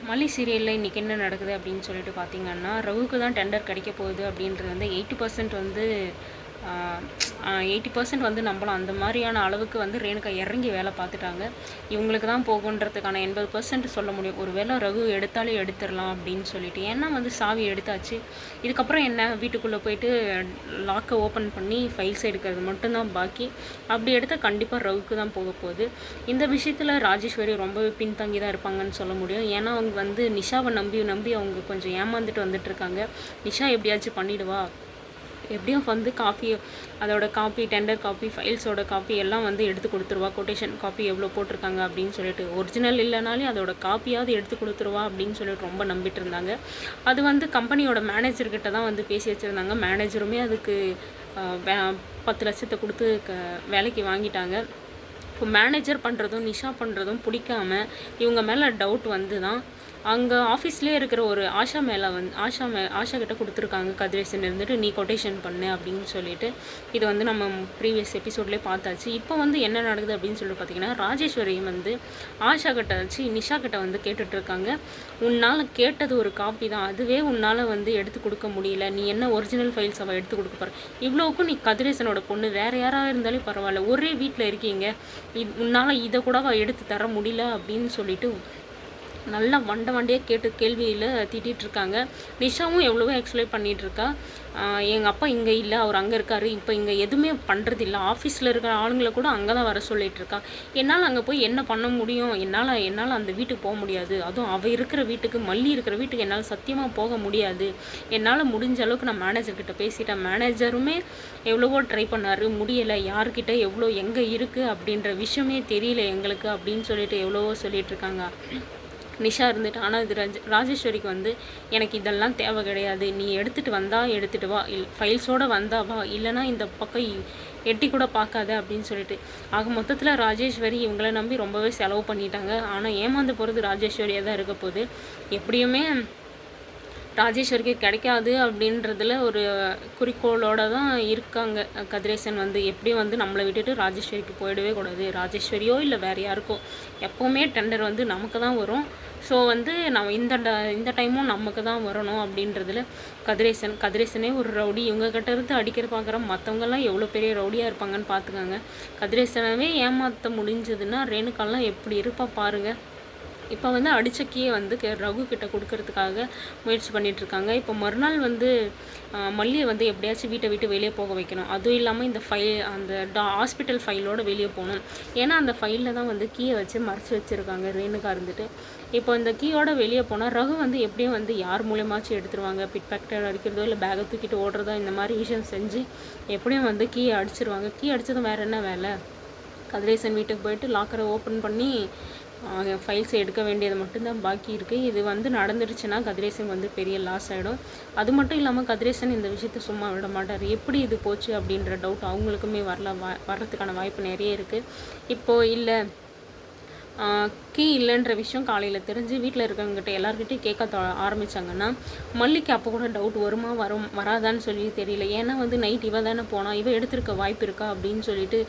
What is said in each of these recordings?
மல்லி சீரியலில் இன்றைக்கி என்ன நடக்குது அப்படின்னு சொல்லிட்டு பார்த்தீங்கன்னா ரவுக்கு தான் டெண்டர் கிடைக்க போகுது அப்படின்றது வந்து எயிட்டி பர்சன்ட் வந்து எயிட்டி பர்சன்ட் வந்து நம்பலாம் அந்த மாதிரியான அளவுக்கு வந்து ரேணுகா இறங்கி வேலை பார்த்துட்டாங்க. இவங்களுக்கு தான் போகுன்றதுக்கான எண்பது பர்சன்ட் சொல்ல முடியும். ஒரு வேளை ரகு எடுத்தாலே எடுத்துடலாம் அப்படின்னு சொல்லிட்டு. ஏன்னா வந்து சாவி எடுத்தாச்சு. இதுக்கப்புறம் என்ன? வீட்டுக்குள்ளே போயிட்டு லாக்கை ஓப்பன் பண்ணி ஃபைல்ஸ் எடுக்கிறது மட்டும்தான் பாக்கி. அப்படி எடுத்தால் கண்டிப்பாக ரகுக்கு தான் போக போகுது. இந்த விஷயத்தில் ராஜேஸ்வரி ரொம்பவே பின்தங்கி தான் இருப்பாங்கன்னு சொல்ல முடியும். ஏன்னா அவங்க வந்து நிஷாவை நம்பி நம்பி அவங்க கொஞ்சம் ஏமாந்துட்டு வந்துட்டு இருக்காங்க. நிஷா எப்படியாச்சும் பண்ணிடுவா. எப்படியும் வந்து காப்பி அதோட காப்பி டெண்டர் காப்பி ஃபைல்ஸோட காப்பி எல்லாம் வந்து எடுத்து கொடுத்துருவா. கொட்டேஷன் காப்பி எவ்வளோ போட்டிருக்காங்க அப்படின்னு சொல்லிட்டு. ஒரிஜினல் இல்லைனாலே அதோட காப்பியாவது எடுத்து கொடுத்துருவா அப்படின்னு சொல்லிட்டு ரொம்ப நம்பிட்டு இருந்தாங்க. அது வந்து கம்பெனியோட மேனேஜர்கிட்ட தான் வந்து பேசி வச்சுருந்தாங்க. மேனேஜருமே அதுக்கு வே- பத்து லட்சத்தை கொடுத்து க வேலைக்கு வாங்கிட்டாங்க. இப்போ மேனேஜர் பண்ணுறதும் நிஷா பண்ணுறதும் பிடிக்காம இவங்க மேலே டவுட் வந்து தான் அங்கே ஆஃபீஸ்லேயே இருக்கிற ஒரு ஆஷா மேலே வந்து ஆஷா மே ஆஷா கிட்ட கொடுத்துருக்காங்க கதிரேசன் இருந்துட்டு நீ கொட்டேஷன் பண்ணு அப்படின்னு சொல்லிட்டு. இது வந்து நம்ம ப்ரீவியஸ் எபிசோட்லேயே பார்த்தாச்சு. இப்போ வந்து என்ன நடக்குது அப்படின்னு சொல்லிட்டு பார்த்தீங்கன்னா ராஜேஸ்வரியும் வந்து ஆஷா கிட்ட வச்சு நிஷா கிட்ட வந்து கேட்டுட்ருக்காங்க. உன்னால் கேட்டது ஒரு காப்பி தான். அதுவே உன்னால் வந்து எடுத்து கொடுக்க முடியல. நீ என்ன ஒரிஜினல் ஃபைல்ஸ் அவள் எடுத்து கொடுக்க போகிற இவ்வளோக்கும் நீ கதிரேசனோட பொண்ணு. வேறு யாராக இருந்தாலும் பரவாயில்ல. ஒரே வீட்டில் இருக்கீங்க. இது உன்னால் இதை கூட எடுத்து தர முடியல அப்படின்னு சொல்லிட்டு நல்லா வண்ட வண்டியாக கேட்டு கேள்வியில் திட்டிகிட்ருக்காங்க நிஷாவும் எவ்வளவோ எக்ஸ்பிளைன் பண்ணிகிட்ருக்கா எங்கள் அப்பா இங்கே இல்லை அவர் அங்கே இருக்காரு. இப்போ இங்கே எதுவுமே பண்ணுறது இல்லை ஆஃபீஸில் இருக்கிற ஆளுங்களை கூட அங்கே தான் வர சொல்லிகிட்ருக்கா இருக்கா என்னால் அங்கே போய் என்ன பண்ண முடியும்? என்னால் என்னால் அந்த வீட்டுக்கு போக முடியாது. அதுவும் அவள் இருக்கிற வீட்டுக்கு மல்லி இருக்கிற வீட்டுக்கு என்னால் சத்தியமாக போக முடியாது. என்னால் முடிஞ்ச அளவுக்கு நான் மேனேஜர்கிட்ட பேசிட்டேன். மேனேஜருமே எவ்வளவோ ட்ரை பண்ணாரு. முடியலை. யார்கிட்ட எவ்வளோ எங்கே இருக்குது அப்படின்ற விஷயமே தெரியல எங்களுக்கு அப்படின்னு சொல்லிட்டு எவ்வளவோ சொல்லிகிட்ருக்காங்க நிஷா இருந்துட்டு. ஆனால் இது ராஜ ராஜேஸ்வரிக்கு வந்து எனக்கு இதெல்லாம் தேவை கிடையாது. நீ எடுத்துகிட்டு வந்தால் எடுத்துகிட்டு வா. இல் ஃபைல்ஸோடு வந்தா வா. இல்லைனா இந்த பக்கம் எட்டி கூட பார்க்காத அப்படின்னு சொல்லிட்டு. ஆக மொத்தத்தில் ராஜேஸ்வரி இவங்களை நம்பி ரொம்பவே செலவு பண்ணிட்டாங்க. ஆனால் ஏமாந்து போகிறது ராஜேஸ்வரியாக தான் இருக்க போகுது. எப்படியுமே ராஜேஸ்வரிக்கு கிடைக்காது அப்படின்றதுல ஒரு குறிக்கோளோட தான் இருக்காங்க. கதிரேசன் வந்து எப்படியும் வந்து நம்மளை விட்டுட்டு ராஜேஸ்வரிக்கு போயிடவே கூடாது? ராஜேஸ்வரியோ இல்லை வேறு யாருக்கோ? எப்போவுமே டெண்டர் வந்து நமக்கு தான் வரும். ஸோ வந்து நம்ம இந்த ட- இந்த டைமும் நமக்கு தான் வரணும் அப்படின்றதுல கதிரேசன் கதிரேசனே ஒரு ரவுடி. இவங்ககிட்ட இருந்து அடிக்கிற பார்க்குற மற்றவங்கெல்லாம் எவ்வளோ பெரிய ரவுடியாக இருப்பாங்கன்னு பார்த்துக்கோங்க கதிரேசனவே ஏமாற்ற முடிஞ்சதுன்னா ரேணுகாலாம் எப்படி இருப்பா பாருங்கள் இப்போ வந்து அடித்த கீயை வந்து கே- ரகு கிட்ட கொடுக்கறதுக்காக முயற்சி பண்ணிகிட்ருக்காங்க இப்போ மறுநாள் வந்து மல்லியை வந்து எப்படியாச்சும் வீட்டை விட்டு வெளியே போக வைக்கணும். அதுவும் இல்லாமல் இந்த ஃபைல் அந்த டா ஹாஸ்பிட்டல் ஃபைலோடு வெளியே போகணும். ஏன்னா அந்த ஃபைலில் தான் வந்து கீயை வச்சு மறைச்சி வச்சுருக்காங்க ரேணுகா இருந்துட்டு. இப்போ இந்த கீயோட வெளியே போனால் ரகு வந்து எப்படியும் வந்து யார் மூலியமாச்சும் எடுத்துருவாங்க? பிட் அடிக்கிறதோ இல்லை பேகை தூக்கிட்டு ஓடுறதோ இந்த மாதிரி விஷயம் செஞ்சு எப்படியும் வந்து கீயை அடிச்சிருவாங்க. கீ அடித்ததும் வேறு என்ன வேலை? கதிரேசன் வீட்டுக்கு போயிட்டு லாக்கரை ஓப்பன் பண்ணி ஃபைல்ஸ் எடுக்க வேண்டியது மட்டும்தான் பாக்கி இருக்குது இது வந்து நடந்துருச்சுன்னா கதிரேசன் வந்து பெரிய லாஸ் ஆகிடும் அது மட்டும் இல்லாமல் கதிரேசன் இந்த விஷயத்த சும்மா விட மாட்டார். எப்படி இது போச்சு அப்படின்ற டவுட் அவங்களுக்குமே வரல. வா வர்றதுக்கான வாய்ப்பு நிறைய இருக்குது இப்போது இல்லை கீ இல்லைன்ற விஷயம் காலையில் தெரிஞ்சு வீட்டில் இருக்கவங்ககிட்ட எல்லாருக்கிட்டையும் கேட்க ஆரம்பித்தாங்கன்னா மல்லிக்கு அப்போ கூட டவுட் வருமா வரும் வராதான்னு சொல்லி தெரியல. ஏன்னா வந்து நைட் இவ தானே போனால் இவ எடுத்திருக்க வாய்ப்பு இருக்கா அப்படின்னு சொல்லிட்டு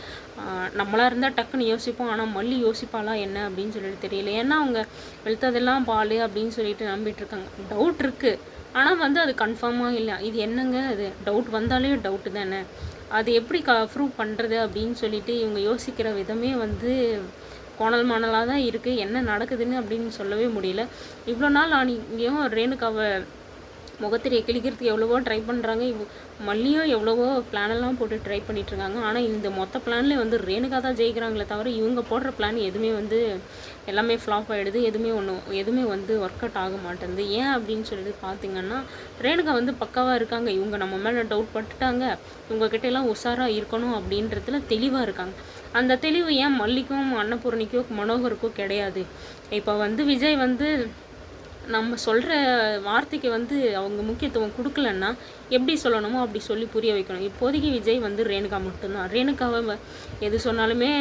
நம்மளாக இருந்தால் டக்குன்னு யோசிப்போம். ஆனால் மல்லி யோசிப்பாளா என்ன அப்படின்னு சொல்லிட்டு தெரியல. ஏன்னா அவங்க வெளுத்ததெல்லாம் பால் அப்படின்னு சொல்லிட்டு நம்பிட்டு இருக்காங்க டவுட் இருக்குது ஆனால் வந்து அது கன்ஃபார்மாக இல்லை. இது என்னங்க அது? டவுட் வந்தாலே டவுட்டு தானே. அது எப்படி க ப்ரூவ் பண்ணுறது அப்படின்னு சொல்லிட்டு இவங்க யோசிக்கிற விதமே வந்து கோணல் மாணலாக தான் இருக்குது என்ன நடக்குதுன்னு அப்படின்னு சொல்லவே முடியல. இவ்வளோ நாள் நான் இங்கேயும் ரேணுகாவை முகத்திரையை கிழிக்கிறதுக்கு எவ்வளவோ ட்ரை பண்ணுறாங்க இவ் மல்லியும் எவ்வளவோ பிளானெல்லாம் போட்டு ட்ரை பண்ணிகிட்ருக்காங்க ஆனால் இந்த மொத்த பிளான்லேயே வந்து ரேணுகா தான் ஜெயிக்கிறாங்களே தவிர இவங்க போடுற பிளான் எதுவுமே வந்து எல்லாமே ஃப்ளாப் ஆகிடுது எதுவுமே ஒன்று எதுவுமே வந்து ஒர்க் அவுட் ஆக மாட்டேங்குது. ஏன் அப்படின்னு சொல்லிட்டு பார்த்தீங்கன்னா ரேணுகா வந்து பக்காவாக இருக்காங்க. இவங்க நம்ம மேலே டவுட் பட்டுட்டாங்க. இவங்ககிட்ட எல்லாம் உஷாராக இருக்கணும் அப்படின்றதுல தெளிவாக இருக்காங்க. அந்த தெளிவு ஏன் மல்லிக்கும் அன்னபூர்ணிக்கோ மனோகருக்கோ கிடையாது? இப்போ வந்து விஜய் வந்து நம்ம சொல்கிற வார்த்தைக்கு வந்து அவங்க முக்கியத்துவம் கொடுக்கலன்னா எப்படி சொல்லணுமோ அப்படி சொல்லி புரிய வைக்கணும். இப்போதைக்கு விஜய் வந்து ரேணுகா மட்டும்தான். ரேணுகாவை எது சொன்னாலுமே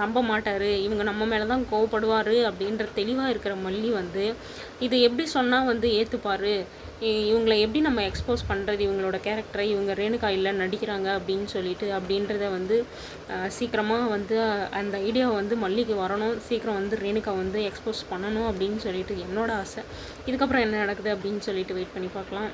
நம்ப மாட்டார். இவங்க நம்ம மேலே தான் கோவப்படுவார் அப்படின்ற தெளிவாக இருக்கிற மல்லி வந்து இது எப்படி சொன்னால் வந்து ஏற்றுப்பார் இவங்களை எப்படி நம்ம எக்ஸ்போஸ் பண்ணுறது இவங்களோட கேரக்டரை இவங்க ரேணுகா இல்லை நடிக்கிறாங்க அப்படின்னு சொல்லிட்டு அப்படின்றத வந்து சீக்கிரமாக வந்து அந்த ஐடியா வந்து மல்லிக்கு வரணும். சீக்கிரம் வந்து ரேணுகா வந்து எக்ஸ்போஸ் பண்ணணும் அப்படின்னு சொல்லிட்டு என்னோட ஆசை. இதுக்கப்புறம் என்ன நடக்குது அப்படின்னு சொல்லிட்டு வெயிட் பண்ணி பார்க்கலாம்.